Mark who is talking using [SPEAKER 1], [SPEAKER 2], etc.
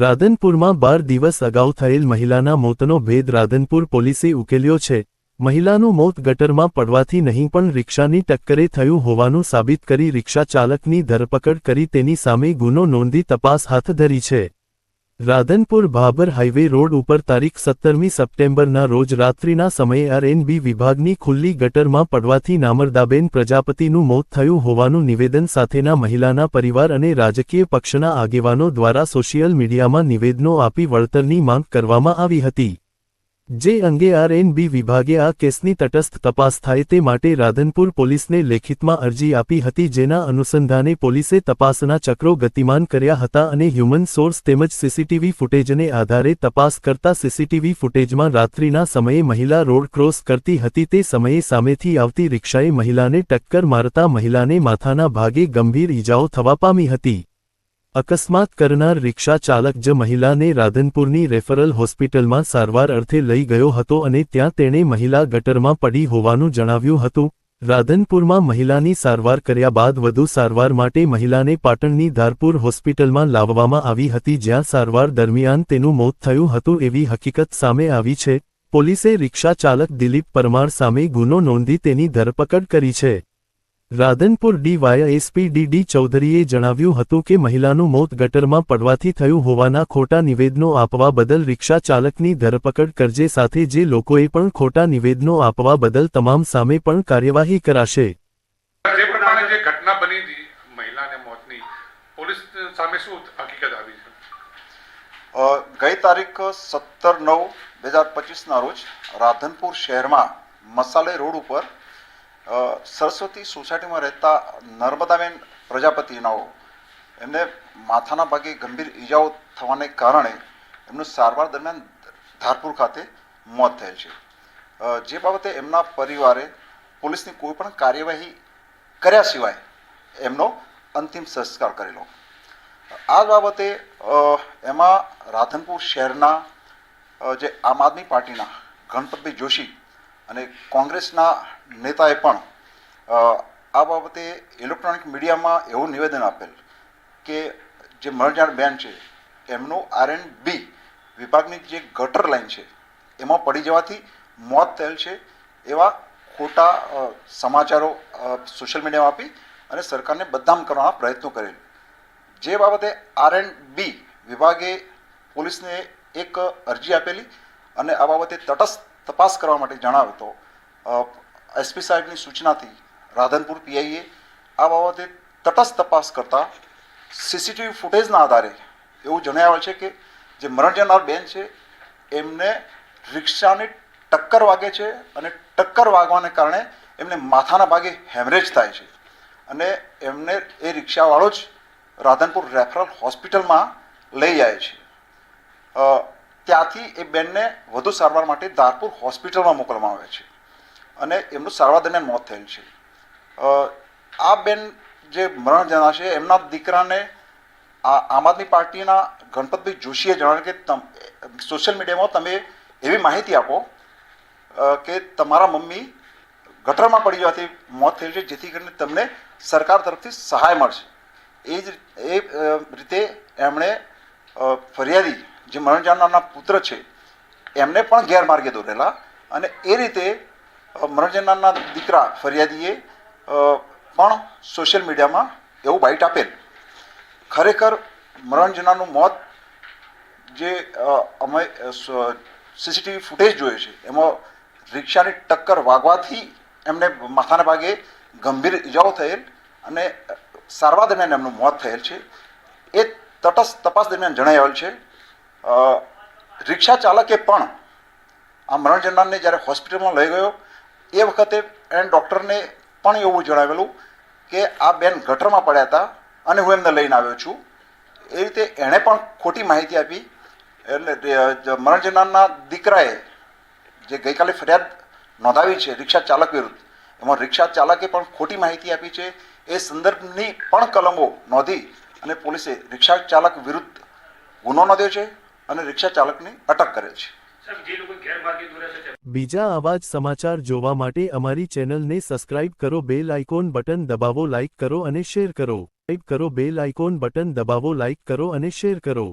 [SPEAKER 1] રાધનપુરમાં બાર દિવસ અગાઉ થયેલ મહિલાના મોતનો ભેદ રાધનપુર પોલીસે ઉકેલ્યો છે. મહિલાનું મોત ગટરમાં પડવાથી નહીં પણ રિક્ષાની ટક્કરે થયું હોવાનું સાબિત કરી રિક્ષા ચાલકની ધરપકડ કરી તેની સામે ગુનો નોંધી તપાસ હાથ ધરી છે. રાધનપુર ભાબર હાઇવે રોડ ઉપર તારીખ સત્તરમી સપ્ટેમ્બરના રોજ રાત્રિના સમયે આરએનબી વિભાગની ખુલ્લી ગટરમાં પડવાથી નામરદાબેન પ્રજાપતિનું મોત થયું હોવાનું નિવેદન સાથેના મહિલાના પરિવાર અને રાજકીય પક્ષના આગેવાનો દ્વારા સોશિયલ મીડિયામાં નિવેદનો આપી વળતરની માંગ કરવામાં આવી હતી. જે અંગે આરએનબી વિભાગે આ કેસની તટસ્થ તપાસ થાય તે માટે રાધનપુર પોલીસને લેખિતમાં અરજી આપી હતી જેના અનુસંધાને પોલીસે તપાસના ચક્રો ગતિમાન કર્યા હતા અને હ્યુમન સોર્સ તેમજ સીસીટીવી ફૂટેજને આધારે તપાસ કરતા સીસીટીવી ફૂટેજમાં રાત્રિના સમયે મહિલા રોડ ક્રોસ કરતી હતી તે સમયે સામેથી આવતી રિક્ષાએ મહિલાને ટક્કર મારતા મહિલાને માથાના ભાગે ગંભીર ઈજાઓ થવા પામી હતી. અકસ્માત કરનાર રિક્ષા ચાલક જ મહિલાને રાધનપુરની રેફરલ હોસ્પિટલમાં સારવાર અર્થે લઈ ગયો હતો અને ત્યાં તેણે મહિલા ગટરમાં પડી હોવાનું જણાવ્યું હતું. રાધનપુરમાં મહિલાની સારવાર કર્યા બાદ વધુ સારવાર માટે મહિલાને પાટણની ધારપુર હોસ્પિટલમાં લાવવામાં આવી હતી જ્યાં સારવાર દરમિયાન તેનું મોત થયું હતું એવી હકીકત સામે આવી છે. પોલીસે રિક્ષા ચાલક દિલીપ પરમાર સામે ગુનો નોંધી તેની ધરપકડ કરી છે. રાધનપુર ડીવાય એસપી ડીડી ચૌધરીએ જણાવ્યું હતું કે મહિલાનું મોત ગટરમાં પડવાથી થયું હોવાના ખોટા નિવેદનો આપવા બદલ રિક્ષા ચાલકની ધરપકડ કરજે સાથે જે લોકોએ પણ ખોટા નિવેદનો આપવા બદલ તમામ સામે પણ કાર્યવાહી કરાશે.
[SPEAKER 2] જે પ્રમાણે જે ઘટના બની હતી મહિલાને મોતની પોલીસ સામે શું હકીકત આવી છે?
[SPEAKER 3] ગઈ તારીખ સત્તર નવ બે હજાર પચીસના રોજ રાધનપુર શહેરમાં મસાલે રોડ ઉપર સરસ્વતી સોસાયટીમાં રહેતા નર્મદાબેન પ્રજાપતિનાઓ, એમને માથાના ભાગે ગંભીર ઈજાઓ થવાને કારણે એમનું સારવાર દરમિયાન ધારપુર ખાતે મોત થયેલ છે. જે બાબતે એમના પરિવારે પોલીસની કોઈ પણ કાર્યવાહી કર્યા સિવાય એમનો અંતિમ સંસ્કાર કરેલો. આ બાબતે એમાં રાધનપુર શહેરના જે આમ આદમી પાર્ટીના ગણપતભાઈ જોશી અને કોંગ્રેસના નેતાએ પણ આ બાબતે ઇલેક્ટ્રોનિક મીડિયામાં એવું નિવેદન આપેલ કે જે મરજાણ બેન છે, એમનું આર એન્ડ બી વિભાગની જે ગટર લાઈન છે, એમાં પડી જવાથી મોત થયેલ છે એવા ખોટા સમાચારો સોશિયલ મીડિયામાં આપી અને સરકારને બદનામ કરવાના પ્રયત્નો કરેલ. જે બાબતે આર એન્ડ બી વિભાગે પોલીસને એક અરજી આપેલી અને આ બાબતે તટસ્થ તપાસ કરવા માટે જણાવ્યું તો એસપી સાહેબની સૂચનાથી રાધનપુર પીઆઈએ આ બાબતે તટસ્થ તપાસ કરતા સીસીટીવી ફૂટેજના આધારે એવું જણાવે છે કે જે મરણ જનાર બેન છે, એમને રિક્ષાની ટક્કર વાગે છે અને ટક્કર વાગવાને કારણે એમને માથાના ભાગે હેમરેજ થાય છે અને એમને એ રિક્ષાવાળો જ રાધનપુર રેફરલ હોસ્પિટલમાં લઈ જાય છે. ત્યાંથી એ બેનને વધુ સારવાર માટે ધારપુર હોસ્પિટલમાં મોકલવામાં આવે છે. અને એમનું સારવાર દરમિયાન મોત થયેલ છે. આ બેન જે મરણ જણા છે એમના દીકરાને આ આમ આદમી પાર્ટીના ગણપતભાઈ જોશીએ જણાવ્યું કે સોશિયલ મીડિયામાં તમે એવી માહિતી આપો કે તમારા મમ્મી ગટરમાં પડી જવાથી મોત થયેલ છે, જેથી કરીને તમને સરકાર તરફથી સહાય મળશે. એ જ, એ રીતે એમણે ફરિયાદી જે મરણ જનારના પુત્ર છે, એમને પણ ગેરમાર્ગે દોરેલા અને એ રીતે મરણ દીકરા ફરિયાદીએ પણ સોશિયલ મીડિયામાં એવું બાઇટ આપેલ. ખરેખર મનોરંજનાનું મોત જે અમે સીસીટીવી ફૂટેજ જોઈએ છે, એમાં રિક્ષાની ટક્કર વાગવાથી એમને માથાના ભાગે ગંભીર ઈજાઓ થયેલ અને સારવાર દરમિયાન એમનું મોત થયેલ છે. એ તટસ્થ તપાસ દરમિયાન જણાવેલ છે રિક્ષા ચાલકે પણ આ મરણ જ્યારે હોસ્પિટલમાં લઈ ગયો, એ વખતે એને ડૉક્ટરને પણ એવું જણાવેલું કે આ બેન ગટરમાં પડ્યા હતા અને હું એમને લઈને આવ્યો છું. એ રીતે એણે પણ ખોટી માહિતી આપી. એટલે મરણ દીકરાએ જે ગઈકાલે ફરિયાદ નોંધાવી છે રિક્ષા ચાલક વિરુદ્ધ, એમાં રિક્ષા ચાલકે પણ ખોટી માહિતી આપી છે. એ સંદર્ભની પણ કલમો નોંધી અને પોલીસે રિક્ષા ચાલક વિરુદ્ધ ગુનો નોંધ્યો છે. અને રિક્ષા ચાલકની અટક કરેલ છે.
[SPEAKER 4] સાહેબ જે લોકો ગેરમાર્ગે દોરે છે તેમને
[SPEAKER 1] બીજા આવા જ સમાચાર જોવા માટે અમારી ચેનલને સબસ્ક્રાઇબ કરો બેલ આઇકોન બટન દબાવો લાઇક કરો અને શેર કરો. ટાઈપ કરો બેલ આઇકોન બટન દબાવો લાઇક કરો અને શેર કરો.